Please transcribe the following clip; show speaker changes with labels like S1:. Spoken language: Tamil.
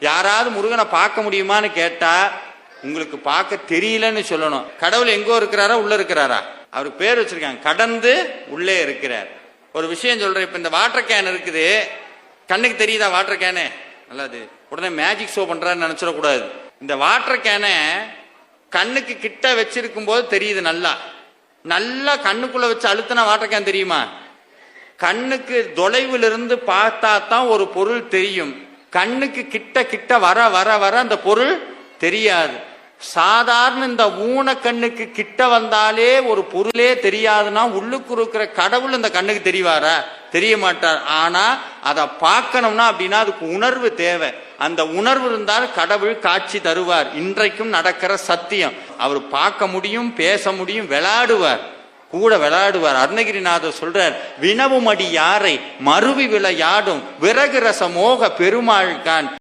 S1: யாராவது முருகனை பார்க்க முடியுமான்னு கேட்டா உங்களுக்கு பார்க்க தெரியலன்னு சொல்லணும். கடவுள் எங்கோ இருக்கிறாரா உள்ள இருக்கிறாரா? அவருக்கு பேர் வச்சிருக்காங்க. கடந்து உள்ளே இருக்கிறார். ஒரு விஷயம் சொல்றேன். இப்ப இந்த வாட்டர் கேன் இருக்குது. கண்ணுக்கு தெரியுதா வாட்டர் கேனு நல்லது. உடனே மேஜிக் ஷோ பண்றான்னு நினைச்சிடக்கூடாது. இந்த வாட்டர் கேனை கண்ணுக்கு கிட்ட வச்சிருக்கும் போது தெரியுது நல்லா. நல்லா கண்ணுக்குள்ள வச்சு அழுத்தினா வாட்டர் கேன் தெரியுமா? கண்ணுக்கு தொலைவிலிருந்து பார்த்தா தான் ஒரு பொருள் தெரியும். கண்ணுக்கு கிட்ட கிட்ட வர வர வர அந்த பொருள் தெரியாது. சாதாரண இந்த ஊன கண்ணுக்கு கிட்ட வந்தாலே ஒரு பொருளே தெரியாதுன்னா உள்ளுக்கு இருக்கிற கடவுள் இந்த கண்ணுக்கு தெரிவாரா? தெரிய மாட்டார். ஆனா அதை பார்க்கணும்னா அப்படின்னா அதுக்கு உணர்வு தேவை. அந்த உணர்வு இருந்தால் கடவுள் காட்சி தருவார். இன்றைக்கும் நடக்கிற சத்தியம். அவர் பார்க்க முடியும் பேச முடியும் விளையாடுவார். கூட விளையாடுவார். அருணகிரிநாதர் சொல்றார் வினவுமடி யாரை? மறுவி விளையாடும். விறகு ரச மோக பெருமாள் கான்